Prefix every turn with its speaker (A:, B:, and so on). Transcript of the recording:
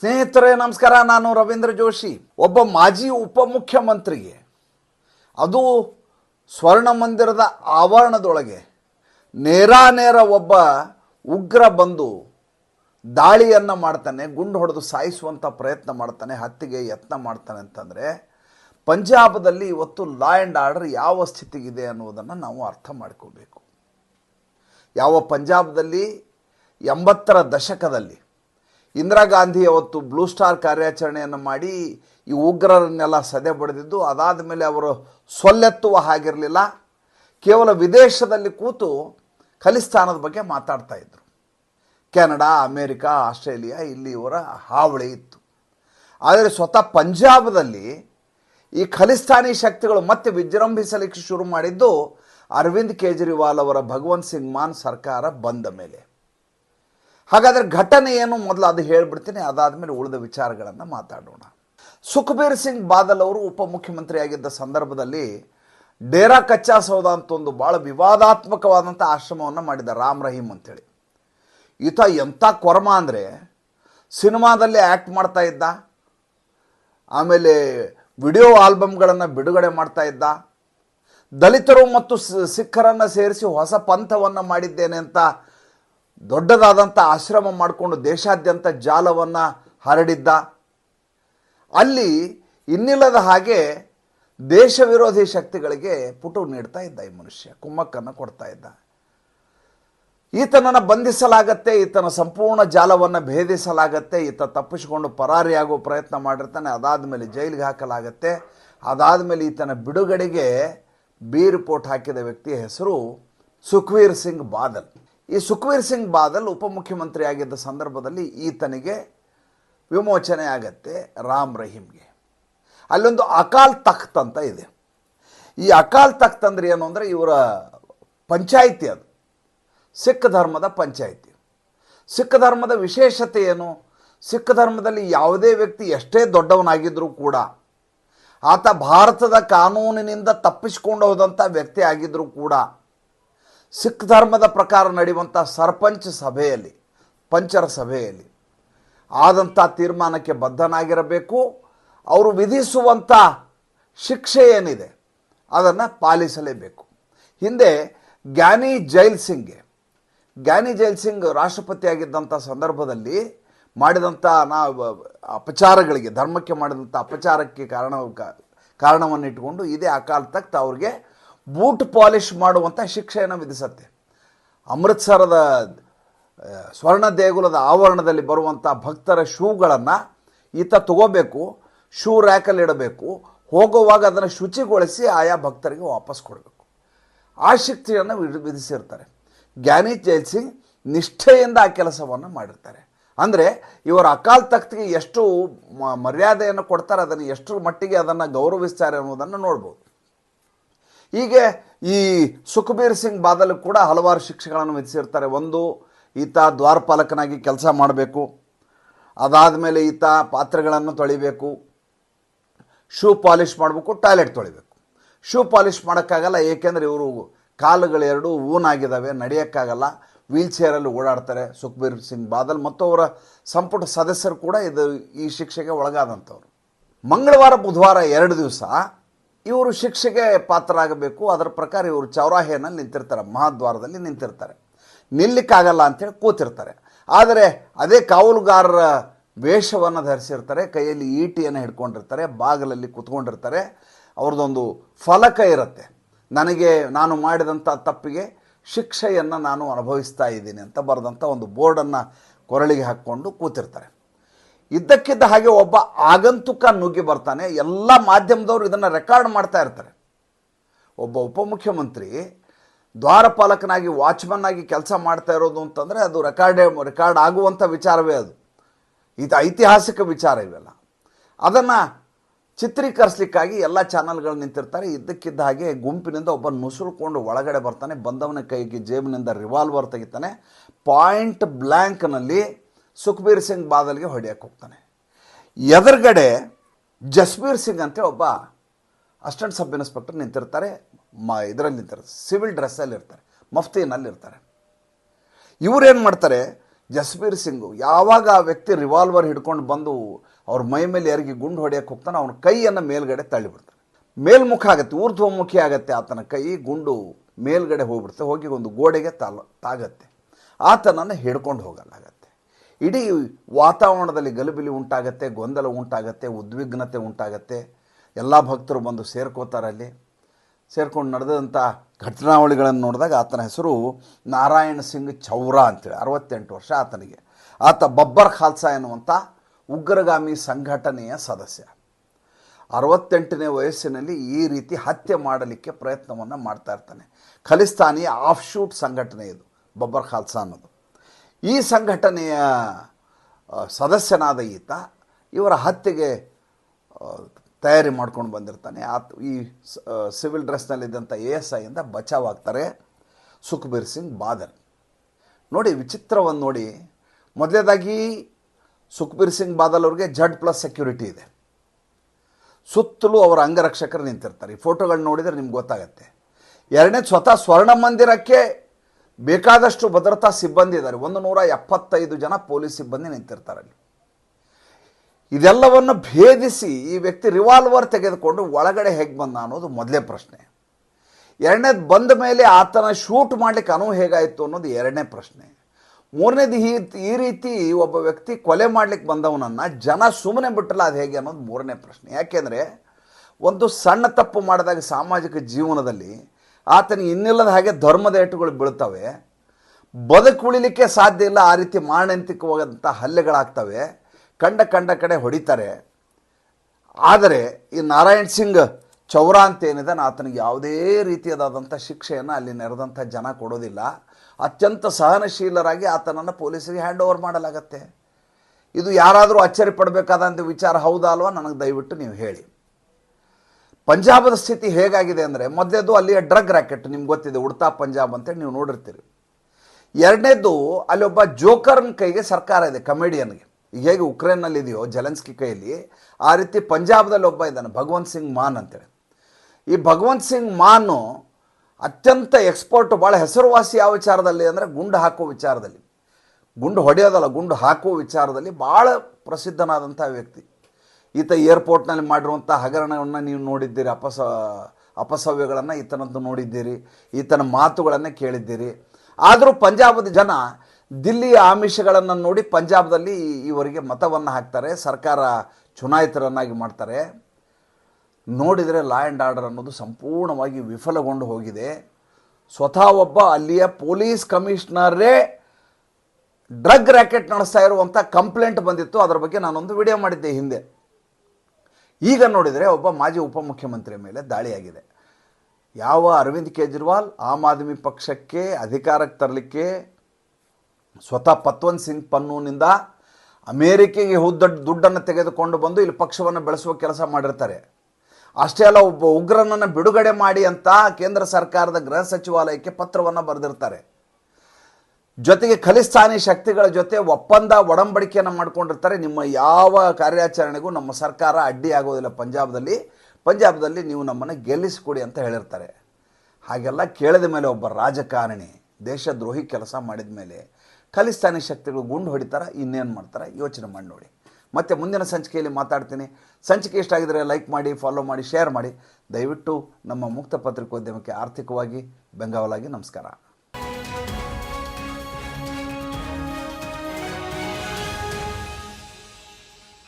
A: ಸ್ನೇಹಿತರೇ, ನಮಸ್ಕಾರ. ನಾನು ರವೀಂದ್ರ ಜೋಶಿ. ಒಬ್ಬ ಮಾಜಿ ಉಪಮುಖ್ಯಮಂತ್ರಿಗೆ, ಅದು ಸ್ವರ್ಣ ಮಂದಿರದ ಆವರಣದೊಳಗೆ ನೇರಾನೇರ ಒಬ್ಬ ಉಗ್ರ ಬಂದು ದಾಳಿಯನ್ನು ಮಾಡ್ತಾನೆ, ಗುಂಡು ಹೊಡೆದು ಸಾಯಿಸುವಂಥ ಪ್ರಯತ್ನ ಮಾಡ್ತಾನೆ ಹತ್ತಿಗೆ ಯತ್ನ ಮಾಡ್ತಾನೆ ಅಂತಂದರೆ, ಪಂಜಾಬದಲ್ಲಿ ಇವತ್ತು ಲಾ ಆ್ಯಂಡ್ ಆರ್ಡರ್ ಯಾವ ಸ್ಥಿತಿಗಿದೆ ಅನ್ನೋದನ್ನು ನಾವು ಅರ್ಥ ಮಾಡ್ಕೋಬೇಕು. ಯಾವ ಪಂಜಾಬ್ದಲ್ಲಿ ಎಂಬತ್ತರ ದಶಕದಲ್ಲಿ ಇಂದಿರಾ ಗಾಂಧಿ ಅವತ್ತು ಬ್ಲೂ ಸ್ಟಾರ್ ಕಾರ್ಯಾಚರಣೆಯನ್ನು ಮಾಡಿ ಈ ಉಗ್ರರನ್ನೆಲ್ಲ ಸದೆ ಬಡಿದಿದ್ದು, ಅದಾದ ಮೇಲೆ ಅವರು ಸೊಲ್ಲೆತ್ತುವ ಹಾಗಿರಲಿಲ್ಲ. ಕೇವಲ ವಿದೇಶದಲ್ಲಿ ಕೂತು ಖಲಿಸ್ತಾನದ ಬಗ್ಗೆ ಮಾತಾಡ್ತಾ ಇದ್ದರು ಕೆನಡಾ, ಅಮೇರಿಕಾ, ಆಸ್ಟ್ರೇಲಿಯಾ ಇಲ್ಲಿ ಇವರ ಹಾವಳಿ ಇತ್ತು. ಆದರೆ ಸ್ವತಃ ಪಂಜಾಬದಲ್ಲಿ ಈ ಖಲಿಸ್ತಾನಿ ಶಕ್ತಿಗಳು ಮತ್ತೆ ವಿಜೃಂಭಿಸಲಿಕ್ಕೆ ಶುರು ಮಾಡಿದ್ದು ಅರವಿಂದ್ ಕೇಜ್ರಿವಾಲ್ ಅವರ ಭಗವಂತ್ ಸಿಂಗ್ ಮಾನ್ ಸರ್ಕಾರ ಬಂದ ಮೇಲೆ. ಹಾಗಾದರೆ ಘಟನೆ ಏನು ಮೊದಲು ಅದು ಹೇಳ್ಬಿಡ್ತೀನಿ, ಅದಾದಮೇಲೆ ಉಳಿದ ವಿಚಾರಗಳನ್ನು ಮಾತಾಡೋಣ. ಸುಖಬೀರ್ ಸಿಂಗ್ ಬಾದಲ್ ಅವರು ಉಪಮುಖ್ಯಮಂತ್ರಿಯಾಗಿದ್ದ ಸಂದರ್ಭದಲ್ಲಿ ಡೇರಾ ಕಚ್ಚಾ ಸೌದ ಅಂತ ಒಂದು ಭಾಳ ವಿವಾದಾತ್ಮಕವಾದಂಥ ಆಶ್ರಮವನ್ನು ಮಾಡಿದ ರಾಮ್ ರಹೀಮ್ ಅಂತೇಳಿ. ಈತ ಎಂಥ ಕೊರ್ಮ ಅಂದರೆ ಸಿನಿಮಾದಲ್ಲಿ ಆ್ಯಕ್ಟ್ ಮಾಡ್ತಾ ಇದ್ದ, ಆಮೇಲೆ ವಿಡಿಯೋ ಆಲ್ಬಮ್ಗಳನ್ನು ಬಿಡುಗಡೆ ಮಾಡ್ತಾ ಇದ್ದ, ದಲಿತರು ಮತ್ತು ಸಿಖ್ಖರನ್ನು ಸೇರಿಸಿ ಹೊಸ ಪಂಥವನ್ನು ಮಾಡಿದ್ದೇನೆ ಅಂತ ದೊಡ್ಡದಾದಂಥ ಆಶ್ರಮ ಮಾಡಿಕೊಂಡು ದೇಶಾದ್ಯಂತ ಜಾಲವನ್ನು ಹರಡಿದ್ದ. ಅಲ್ಲಿ ಇನ್ನಿಲ್ಲದ ಹಾಗೆ ದೇಶ ವಿರೋಧಿ ಶಕ್ತಿಗಳಿಗೆ ಪುಟು ನೀಡ್ತಾ ಇದ್ದ ಈ ಮನುಷ್ಯ, ಕುಮ್ಮಕ್ಕನ್ನು ಕೊಡ್ತಾ ಇದ್ದ. ಈತನನ್ನು ಬಂಧಿಸಲಾಗತ್ತೆ, ಈತನ ಸಂಪೂರ್ಣ ಜಾಲವನ್ನು ಭೇದಿಸಲಾಗತ್ತೆ, ಈತ ತಪ್ಪಿಸಿಕೊಂಡು ಪರಾರಿಯಾಗುವ ಪ್ರಯತ್ನ ಮಾಡಿರ್ತಾನೆ ಅದಾದ ಮೇಲೆ ಜೈಲಿಗೆ ಹಾಕಲಾಗತ್ತೆ. ಅದಾದ ಮೇಲೆ ಈತನ ಬಿಡುಗಡೆಗೆ ಬೀರ್ ಪೋಟ್ ಹಾಕಿದ ವ್ಯಕ್ತಿಯ ಹೆಸರು ಸುಖವೀರ್ ಸಿಂಗ್ ಬಾದಲ್. ಈ ಸುಖವೀರ್ ಸಿಂಗ್ ಬಾದಲ್ ಉಪಮುಖ್ಯಮಂತ್ರಿ ಆಗಿದ್ದ ಸಂದರ್ಭದಲ್ಲಿ ಈತನಿಗೆ ವಿಮೋಚನೆ ಆಗತ್ತೆ ರಾಮ್ ರಹೀಮ್ಗೆ. ಅಲ್ಲೊಂದು ಅಕಾಲ್ ತಖ್ತ್ ಅಂತ ಇದೆ. ಈ ಅಕಾಲ್ ತಖ್ತ್ ಅಂದ್ರೆ ಏನು ಅಂದರೆ ಇವರ ಪಂಚಾಯಿತಿ ಅದು. ಸಿಖ್ ಧರ್ಮದ ಪಂಚಾಯಿತಿ. ಸಿಖ್ ಧರ್ಮದ ವಿಶೇಷತೆ ಏನು? ಸಿಖ್ ಧರ್ಮದಲ್ಲಿ ಯಾವುದೇ ವ್ಯಕ್ತಿ ಎಷ್ಟೇ ದೊಡ್ಡವನಾಗಿದ್ದರೂ ಕೂಡ ಆತ ಭಾರತದ ಕಾನೂನಿನಿಂದ ತಪ್ಪಿಸಿಕೊಂಡು ಹೋದಂಥ ವ್ಯಕ್ತಿ ಆಗಿದ್ದರೂ ಕೂಡ ಸಿಖ್ ಧರ್ಮದ ಪ್ರಕಾರ ನಡೆಯುವಂಥ ಸರ್ಪಂಚ್ ಸಭೆಯಲ್ಲಿ, ಪಂಚರ ಸಭೆಯಲ್ಲಿ ಆದಂಥ ತೀರ್ಮಾನಕ್ಕೆ ಬದ್ಧನಾಗಿರಬೇಕು. ಅವರು ವಿಧಿಸುವಂಥ ಶಿಕ್ಷೆ ಏನಿದೆ, ಅದನ್ನು ಪಾಲಿಸಲೇಬೇಕು. ಹಿಂದೆ ಗ್ಯಾನಿ ಜೈಲ್ ಸಿಂಗ್ಗೆ ಗ್ಯಾನಿ ಜೈಲ್ ಸಿಂಗ್ ರಾಷ್ಟ್ರಪತಿಯಾಗಿದ್ದಂಥ ಸಂದರ್ಭದಲ್ಲಿ ಮಾಡಿದಂಥ ನಾ ಅಪಚಾರಗಳಿಗೆ, ಧರ್ಮಕ್ಕೆ ಮಾಡಿದಂಥ ಅಪಚಾರಕ್ಕೆ ಕಾರಣ ಕಾರಣವನ್ನು ಇಟ್ಟುಕೊಂಡು ಇದೇ ಅಕಾಲ್ ತಕ್ಕ ಅವ್ರಿಗೆ ಬೂಟ್ ಪಾಲಿಷ್ ಮಾಡುವಂಥ ಶಿಕ್ಷೆಯನ್ನು ವಿಧಿಸುತ್ತೆ. ಅಮೃತ್ಸರದ ಸ್ವರ್ಣ ದೇಗುಲದ ಆವರಣದಲ್ಲಿ ಬರುವಂಥ ಭಕ್ತರ ಶೂಗಳನ್ನು ಈತ ತಗೋಬೇಕು, ಶೂ ರ್ಯಾಕಲ್ಲಿ ಇಡಬೇಕು, ಹೋಗುವಾಗ ಅದನ್ನು ಶುಚಿಗೊಳಿಸಿ ಆಯಾ ಭಕ್ತರಿಗೆ ವಾಪಸ್ ಕೊಡಬೇಕು. ಆ ಶಿಕ್ಷೆಯನ್ನು ವಿಧಿ- ವಿಧಿಸಿರ್ತಾರೆ. ಜ್ಞಾನಿ ಜೈಲ್ ಸಿಂಗ್ ನಿಷ್ಠೆಯಿಂದ ಆ ಕೆಲಸವನ್ನು ಮಾಡಿರ್ತಾರೆ. ಅಂದರೆ ಇವರ ಅಕಾಲ್ ತಕ್ತಿಗೆ ಎಷ್ಟು ಮರ್ಯಾದೆಯನ್ನು ಕೊಡ್ತಾರೆ, ಅದನ್ನು ಎಷ್ಟರ ಮಟ್ಟಿಗೆ ಅದನ್ನು ಗೌರವಿಸ್ತಾರೆ ಅನ್ನೋದನ್ನು ನೋಡ್ಬೋದು. ಹೀಗೆ ಈ ಸುಖಬೀರ್ ಸಿಂಗ್ ಬಾದಲ್ ಕೂಡ ಹಲವಾರು ಶಿಕ್ಷೆಗಳನ್ನು ವಿಧಿಸಿರ್ತಾರೆ. ಒಂದು, ಈತ ದ್ವಾರಪಾಲಕನಾಗಿ ಕೆಲಸ ಮಾಡಬೇಕು. ಅದಾದ ಮೇಲೆ ಈತ ಪಾತ್ರೆಗಳನ್ನು ತೊಳಿಬೇಕು. ಶೂ ಪಾಲಿಷ್ ಮಾಡಬೇಕು, ಟಾಯ್ಲೆಟ್ ತೊಳಿಬೇಕು. ಶೂ ಪಾಲಿಷ್ ಮಾಡೋಕ್ಕಾಗಲ್ಲ, ಏಕೆಂದರೆ ಇವರು ಕಾಲುಗಳೆರಡು ಊನಾಗಿದ್ದಾವೆ, ನಡೆಯೋಕ್ಕಾಗಲ್ಲ. ವೀಲ್ ಚೇರಲ್ಲಿ ಓಡಾಡ್ತಾರೆ ಸುಖಬೀರ್ ಸಿಂಗ್ ಬಾದಲ್. ಮತ್ತು ಅವರ ಸಂಪುಟ ಸದಸ್ಯರು ಕೂಡ ಇದು ಈ ಶಿಕ್ಷೆಗೆ ಒಳಗಾದಂಥವ್ರು. ಮಂಗಳವಾರ, ಬುಧವಾರ ಎರಡು ದಿವಸ ಇವರು ಶಿಕ್ಷೆಗೆ ಪಾತ್ರರಾಗಬೇಕು. ಅದರ ಪ್ರಕಾರ ಇವರು ಚೌರಾಹೆಯಲ್ಲಿ ನಿಂತಿರ್ತಾರೆ. ಮಹಾದ್ವಾರದಲ್ಲಿ ನಿಂತಿರ್ತಾರೆ. ನಿಲ್ಲಿಕ್ಕಾಗಲ್ಲ ಅಂತೇಳಿ ಕೂತಿರ್ತಾರೆ. ಆದರೆ ಅದೇ ಕಾವಲುಗಾರರ ವೇಷವನ್ನು ಧರಿಸಿರ್ತಾರೆ. ಕೈಯಲ್ಲಿ ಈಟಿಯನ್ನು ಹಿಡ್ಕೊಂಡಿರ್ತಾರೆ. ಬಾಗಿಲಲ್ಲಿ ಕೂತ್ಕೊಂಡಿರ್ತಾರೆ. ಅವ್ರದ್ದೊಂದು ಫಲಕ ಇರುತ್ತೆ. ನನಗೆ ನಾನು ಮಾಡಿದಂಥ ತಪ್ಪಿಗೆ ಶಿಕ್ಷೆಯನ್ನು ನಾನು ಅನುಭವಿಸ್ತಾ ಇದ್ದೀನಿ ಅಂತ ಬರೆದಂಥ ಒಂದು ಬೋರ್ಡನ್ನು ಕೊರಳಿಗೆ ಹಾಕ್ಕೊಂಡು ಕೂತಿರ್ತಾರೆ. ಇದ್ದಕ್ಕಿದ್ದ ಹಾಗೆ ಒಬ್ಬ ಆಗಂತುಕ ನುಗ್ಗಿ ಬರ್ತಾನೆ. ಎಲ್ಲ ಮಾಧ್ಯಮದವರು ಇದನ್ನು ರೆಕಾರ್ಡ್ ಮಾಡ್ತಾ ಇರ್ತಾರೆ. ಒಬ್ಬ ಉಪಮುಖ್ಯಮಂತ್ರಿ ದ್ವಾರಪಾಲಕನಾಗಿ, ವಾಚ್ಮನ್ ಆಗಿ ಕೆಲಸ ಮಾಡ್ತಾ ಇರೋದು ಅಂತಂದರೆ ಅದು ರೆಕಾರ್ಡ್ ರೆಕಾರ್ಡ್ ಆಗುವಂಥ ವಿಚಾರವೇ ಅದು. ಇದು ಐತಿಹಾಸಿಕ ವಿಚಾರ ಇವೆಲ್ಲ. ಅದನ್ನು ಚಿತ್ರೀಕರಿಸ್ಲಿಕ್ಕಾಗಿ ಎಲ್ಲ ಚಾನಲ್ಗಳು ನಿಂತಿರ್ತಾರೆ. ಇದ್ದಕ್ಕಿದ್ದ ಹಾಗೆ ಗುಂಪಿನಿಂದ ಒಬ್ಬ ನುಸುಳ್ಕೊಂಡು ಒಳಗಡೆ ಬರ್ತಾನೆ. ಬಂದವನ ಕೈಗೆ ಜೇಬಿನಿಂದ ರಿವಾಲ್ವರ್ ತೆಗಿತಾನೆ. ಪಾಯಿಂಟ್ ಬ್ಲ್ಯಾಂಕ್ನಲ್ಲಿ ಸುಖ್ಬೀರ್ ಸಿಂಗ್ ಬಾದಲ್ಗೆ ಹೊಡೆಯಕ್ಕೆ ಹೋಗ್ತಾನೆ. ಎದುರುಗಡೆ ಜಸ್ಬೀರ್ ಸಿಂಗ್ ಅಂತ ಒಬ್ಬ ಅಸ್ಟೆಂಟ್ ಸಬ್ ಇನ್ಸ್ಪೆಕ್ಟರ್ ನಿಂತಿರ್ತಾರೆ, ಮ ಇದರಲ್ಲಿ ನಿಂತಿರ್ತಾರೆ, ಸಿವಿಲ್ ಡ್ರೆಸ್ಸಲ್ಲಿ ಇರ್ತಾರೆ, ಮಫ್ತಿನಲ್ಲಿ ಇರ್ತಾರೆ. ಇವರೇನು ಮಾಡ್ತಾರೆ, ಜಸ್ಬೀರ್ ಸಿಂಗು ಯಾವಾಗ ಆ ವ್ಯಕ್ತಿ ರಿವಾಲ್ವರ್ ಹಿಡ್ಕೊಂಡು ಬಂದು ಅವ್ರ ಮೈ ಮೇಲೆ ಯಾರಿಗೆ ಗುಂಡು ಹೊಡೆಯಕ್ಕೆ ಹೋಗ್ತಾನೆ ಅವನ ಕೈಯನ್ನು ಮೇಲ್ಗಡೆ ತಳ್ಳಿಬಿಡ್ತಾನೆ. ಮೇಲ್ಮುಖ ಆಗುತ್ತೆ, ಊರ್ಧ್ವಮುಖಿ ಆಗುತ್ತೆ ಆತನ ಕೈ, ಗುಂಡು ಮೇಲ್ಗಡೆ ಹೋಗ್ಬಿಡುತ್ತೆ, ಹೋಗಿ ಒಂದು ಗೋಡೆಗೆ ತಾಲ ತಾಗತ್ತೆ. ಆತನನ್ನು ಹಿಡ್ಕೊಂಡು ಹೋಗಲಾಗತ್ತೆ ಇಡೀ ವಾತಾವರಣದಲ್ಲಿ ಗಲಿಬಿಲಿ ಉಂಟಾಗತ್ತೆ, ಗೊಂದಲ ಉಂಟಾಗತ್ತೆ, ಉದ್ವಿಗ್ನತೆ ಉಂಟಾಗತ್ತೆ. ಎಲ್ಲ ಭಕ್ತರು ಬಂದು ಸೇರ್ಕೋತಾರೆ ಅಲ್ಲಿ. ಸೇರ್ಕೊಂಡು ನಡೆದಂಥ ಘಟನಾವಳಿಗಳನ್ನು ನೋಡಿದಾಗ ಆತನ ಹೆಸರು ನಾರಾಯಣ ಸಿಂಗ್ ಚೌರಾ ಅಂತೇಳಿ, ಅರವತ್ತೆಂಟು ವರ್ಷ ಆತನಿಗೆ. ಆತ ಬಬ್ಬರ್ ಖಾಲ್ಸಾ ಎನ್ನುವಂಥ ಉಗ್ರಗಾಮಿ ಸಂಘಟನೆಯ ಸದಸ್ಯ. ಅರವತ್ತೆಂಟನೇ ವಯಸ್ಸಿನಲ್ಲಿ ಈ ರೀತಿ ಹತ್ಯೆ ಮಾಡಲಿಕ್ಕೆ ಪ್ರಯತ್ನವನ್ನು ಮಾಡ್ತಾ ಇರ್ತಾನೆ. ಖಲಿಸ್ತಾನಿ ಆಫ್ಶೂಟ್ ಸಂಘಟನೆ ಇದು, ಬಬ್ಬರ್ ಖಾಲ್ಸಾ ಅನ್ನೋದು. ಈ ಸಂಘಟನೆಯ ಸದಸ್ಯನಾದ ಈತ ಇವರ ಹತ್ಯೆಗೆ ತಯಾರಿ ಮಾಡ್ಕೊಂಡು ಬಂದಿರ್ತಾನೆ. ಆತ ಈ ಸಿವಿಲ್ ಡ್ರೆಸ್ನಲ್ಲಿದ್ದಂಥ ಎ ಎಸ್ ಐಯಿಂದ ಬಚಾವಾಗ್ತಾರೆ ಸುಖ್ಬೀರ್ ಸಿಂಗ್ ಬಾದಲ್. ನೋಡಿ, ವಿಚಿತ್ರವನ್ನು ನೋಡಿ. ಮೊದಲೇದಾಗಿ ಸುಖಬೀರ್ ಸಿಂಗ್ ಬಾದಲ್ ಅವ್ರಿಗೆ ಜಡ್ ಪ್ಲಸ್ ಸೆಕ್ಯೂರಿಟಿ ಇದೆ. ಸುತ್ತಲೂ ಅವರ ಅಂಗರಕ್ಷಕರು ನಿಂತಿರ್ತಾರೆ. ಈ ಫೋಟೋಗಳು ನೋಡಿದರೆ ನಿಮ್ಗೆ ಗೊತ್ತಾಗತ್ತೆ. ಎರಡನೇ ಸ್ವತಃ ಸ್ವರ್ಣ ಮಂದಿರಕ್ಕೆ ಬೇಕಾದಷ್ಟು ಭದ್ರತಾ ಸಿಬ್ಬಂದಿ ಇದ್ದಾರೆ. ಒಂದು ನೂರ ಎಪ್ಪತ್ತೈದು ಜನ ಪೊಲೀಸ್ ಸಿಬ್ಬಂದಿ ನಿಂತಿರ್ತಾರೆ ಅಲ್ಲಿ. ಇದೆಲ್ಲವನ್ನು ಭೇದಿಸಿ ಈ ವ್ಯಕ್ತಿ ರಿವಾಲ್ವರ್ ತೆಗೆದುಕೊಂಡು ಒಳಗಡೆ ಹೇಗೆ ಬಂದ ಅನ್ನೋದು ಮೊದಲೇ ಪ್ರಶ್ನೆ. ಎರಡನೇದು ಬಂದ ಮೇಲೆ ಆತನ ಶೂಟ್ ಮಾಡಲಿಕ್ಕೆ ಅನುವು ಹೇಗಾಯಿತು ಅನ್ನೋದು ಎರಡನೇ ಪ್ರಶ್ನೆ. ಮೂರನೇದು ಈ ಈ ರೀತಿ ಒಬ್ಬ ವ್ಯಕ್ತಿ ಕೊಲೆ ಮಾಡ್ಲಿಕ್ಕೆ ಬಂದವನನ್ನು ಜನ ಸುಮ್ಮನೆ ಬಿಟ್ಟಲ್ಲ ಅದು ಹೇಗೆ ಅನ್ನೋದು ಮೂರನೇ ಪ್ರಶ್ನೆ. ಯಾಕೆಂದರೆ ಒಂದು ಸಣ್ಣ ತಪ್ಪು ಮಾಡಿದಾಗ ಸಾಮಾಜಿಕ ಜೀವನದಲ್ಲಿ ಆತನಿಗೆ ಇನ್ನಿಲ್ಲದ ಹಾಗೆ ಧರ್ಮದ ಏಟುಗಳು ಬೀಳ್ತವೆ. ಬದುಕುಳಿಲಿಕ್ಕೆ ಸಾಧ್ಯ ಇಲ್ಲ, ಆ ರೀತಿ ಮಾರಣಾಂತಿಕವಾದಂಥ ಹಲ್ಲೆಗಳಾಗ್ತವೆ. ಕಂಡ ಕಂಡ ಕಡೆ ಹೊಡಿತಾರೆ. ಆದರೆ ಈ ನಾರಾಯಣ್ ಸಿಂಗ್ ಚೌರಾ ಅಂತ ಏನಿದೆ ಆತನಿಗೆ ಯಾವುದೇ ರೀತಿಯಾದಂಥ ಶಿಕ್ಷೆಯನ್ನು ಅಲ್ಲಿ ನೆರೆದಂಥ ಜನ ಕೊಡೋದಿಲ್ಲ. ಅತ್ಯಂತ ಸಹನಶೀಲರಾಗಿ ಆತನನ್ನು ಪೊಲೀಸರಿಗೆ ಹ್ಯಾಂಡ್ ಓವರ್ ಮಾಡಲಾಗತ್ತೆ. ಇದು ಯಾರಾದರೂ ಅಚ್ಚರಿ ಪಡಬೇಕಾದಂಥ ವಿಚಾರ ಹೌದಾ ಅಲ್ವಾ? ನನಗೆ ದಯವಿಟ್ಟು ನೀವು ಹೇಳಿ. ಪಂಜಾಬದ ಸ್ಥಿತಿ ಹೇಗಾಗಿದೆ ಅಂದರೆ ಮೊದಲೇದು ಅಲ್ಲಿಯ ಡ್ರಗ್ ರ್ಯಾಕೆಟ್ ನಿಮ್ಗೆ ಗೊತ್ತಿದೆ ಉಡ್ತಾ ಪಂಜಾಬ್ ಅಂತೇಳಿ ನೀವು ನೋಡಿರ್ತೀರಿ. ಎರಡನೇದು ಅಲ್ಲಿ ಒಬ್ಬ ಜೋಕರ್ನ ಕೈಗೆ ಸರ್ಕಾರ ಇದೆ ಕಮೇಡಿಯನ್ಗೆ ಈಗ ಹೇಗೆ ಉಕ್ರೇನ್ನಲ್ಲಿ ಇದೆಯೋ, ಜಲನ್ಸ್ಕಿ ಕೈಯಲ್ಲಿ, ಆ ರೀತಿ ಪಂಜಾಬ್ದಲ್ಲಿ ಒಬ್ಬ ಇದ್ದಾನೆ, ಭಗವಂತ್ ಸಿಂಗ್ ಮಾನ್ ಅಂತೇಳಿ ಈ ಭಗವಂತ್ ಸಿಂಗ್ ಮಾನು ಅತ್ಯಂತ ಎಕ್ಸ್ಪರ್ಟ್ ಭಾಳ ಹೆಸರುವಾಸಿ ಯಾವ ವಿಚಾರದಲ್ಲಿ ಅಂದರೆ ಗುಂಡು ಹಾಕೋ ವಿಚಾರದಲ್ಲಿ. ಗುಂಡು ಹೊಡೆಯೋದಲ್ಲ, ಗುಂಡು ಹಾಕುವ ವಿಚಾರದಲ್ಲಿ ಭಾಳ ಪ್ರಸಿದ್ಧನಾದಂಥ ವ್ಯಕ್ತಿ. ಈತ ಏರ್ಪೋರ್ಟ್ನಲ್ಲಿ ಮಾಡಿರುವಂಥ ಹಗರಣವನ್ನು ನೀವು ನೋಡಿದ್ದೀರಿ, ಅಪಸ, ಅಪಸವ್ಯಗಳನ್ನು ಈತನದ್ದು ನೋಡಿದ್ದೀರಿ, ಈತನ ಮಾತುಗಳನ್ನು ಕೇಳಿದ್ದೀರಿ. ಆದರೂ ಪಂಜಾಬದ ಜನ ದಿಲ್ಲಿಯ ಆಮಿಷಗಳನ್ನು ನೋಡಿ ಪಂಜಾಬ್ದಲ್ಲಿ ಇವರಿಗೆ ಮತವನ್ನು ಹಾಕ್ತಾರೆ, ಸರ್ಕಾರ ಚುನಾಯಿತರನ್ನಾಗಿ ಮಾಡ್ತಾರೆ. ನೋಡಿದರೆ ಲಾ ಆ್ಯಂಡ್ ಆರ್ಡರ್ ಅನ್ನೋದು ಸಂಪೂರ್ಣವಾಗಿ ವಿಫಲಗೊಂಡು ಹೋಗಿದೆ. ಸ್ವತಃ ಒಬ್ಬ ಅಲ್ಲಿಯ ಪೊಲೀಸ್ ಕಮಿಷನರೇ ಡ್ರಗ್ ರ್ಯಾಕೆಟ್ ನಡೆಸ್ತಾ ಇರುವಂಥ ಕಂಪ್ಲೇಂಟ್ ಬಂದಿತ್ತು. ಅದರ ಬಗ್ಗೆ ನಾನೊಂದು ವಿಡಿಯೋ ಮಾಡಿದ್ದೆ ಹಿಂದೆ. ಈಗ ನೋಡಿದರೆ ಒಬ್ಬ ಮಾಜಿ ಉಪಮುಖ್ಯಮಂತ್ರಿ ಮೇಲೆ ದಾಳಿಯಾಗಿದೆ. ಯಾವ ಅರವಿಂದ್ ಕೇಜ್ರಿವಾಲ್ ಆಮ್ ಆದ್ಮಿ ಪಕ್ಷಕ್ಕೆ ಅಧಿಕಾರಕ್ಕೆ ತರಲಿಕ್ಕೆ ಸ್ವತಃ ಪತ್ವಂತ್ ಸಿಂಗ್ ಪನ್ನೂನಿಂದ ಅಮೇರಿಕೆಗೆ ಹುದ್ದಡ್ ದುಡ್ಡನ್ನು ತೆಗೆದುಕೊಂಡು ಬಂದು ಇಲ್ಲಿ ಪಕ್ಷವನ್ನು ಬೆಳೆಸುವ ಕೆಲಸ ಮಾಡಿರ್ತಾರೆ. ಅಷ್ಟೇ ಅಲ್ಲ, ಒಬ್ಬ ಉಗ್ರನನ್ನು ಬಿಡುಗಡೆ ಮಾಡಿ ಅಂತ ಕೇಂದ್ರ ಸರ್ಕಾರದ ಗೃಹ ಸಚಿವಾಲಯಕ್ಕೆ ಪತ್ರವನ್ನು ಬರೆದಿರ್ತಾರೆ. ಜೊತೆಗೆ ಖಲಿಸ್ತಾನಿ ಶಕ್ತಿಗಳ ಜೊತೆ ಒಪ್ಪಂದ ಒಡಂಬಡಿಕೆಯನ್ನು ಮಾಡ್ಕೊಂಡಿರ್ತಾರೆ. ನಿಮ್ಮ ಯಾವ ಕಾರ್ಯಾಚರಣೆಗೂ ನಮ್ಮ ಸರ್ಕಾರ ಅಡ್ಡಿ ಆಗೋದಿಲ್ಲ. ಪಂಜಾಬ್ದಲ್ಲಿ ಪಂಜಾಬ್ದಲ್ಲಿ ನೀವು ನಮ್ಮನ್ನು ಗೆಲ್ಲಿಸಿಕೊಡಿ ಅಂತ ಹೇಳಿರ್ತಾರೆ. ಹಾಗೆಲ್ಲ ಕೇಳಿದ ಮೇಲೆ ಒಬ್ಬ ರಾಜಕಾರಣಿ, ದೇಶದ್ರೋಹಿ ಕೆಲಸ ಮಾಡಿದ ಮೇಲೆ ಖಲಿಸ್ತಾನಿ ಶಕ್ತಿಗಳು ಗುಂಡು ಹೊಡಿತಾರೆ, ಇನ್ನೇನು ಮಾಡ್ತಾರೆ? ಯೋಚನೆ ಮಾಡಿ ನೋಡಿ. ಮತ್ತೆ ಮುಂದಿನ ಸಂಚಿಕೆಯಲ್ಲಿ ಮಾತಾಡ್ತೀನಿ. ಸಂಚಿಕೆ ಇಷ್ಟ ಆಗಿದರೆ ಲೈಕ್ ಮಾಡಿ ಫಾಲೋ ಮಾಡಿ ಶೇರ್ ಮಾಡಿ. ದಯವಿಟ್ಟು ನಮ್ಮ ಮುಕ್ತ ಪತ್ರಿಕೋದ್ಯಮಕ್ಕೆ ಆರ್ಥಿಕವಾಗಿ ಬೆಂಗಾವಲಾಗಿ ನಮಸ್ಕಾರ.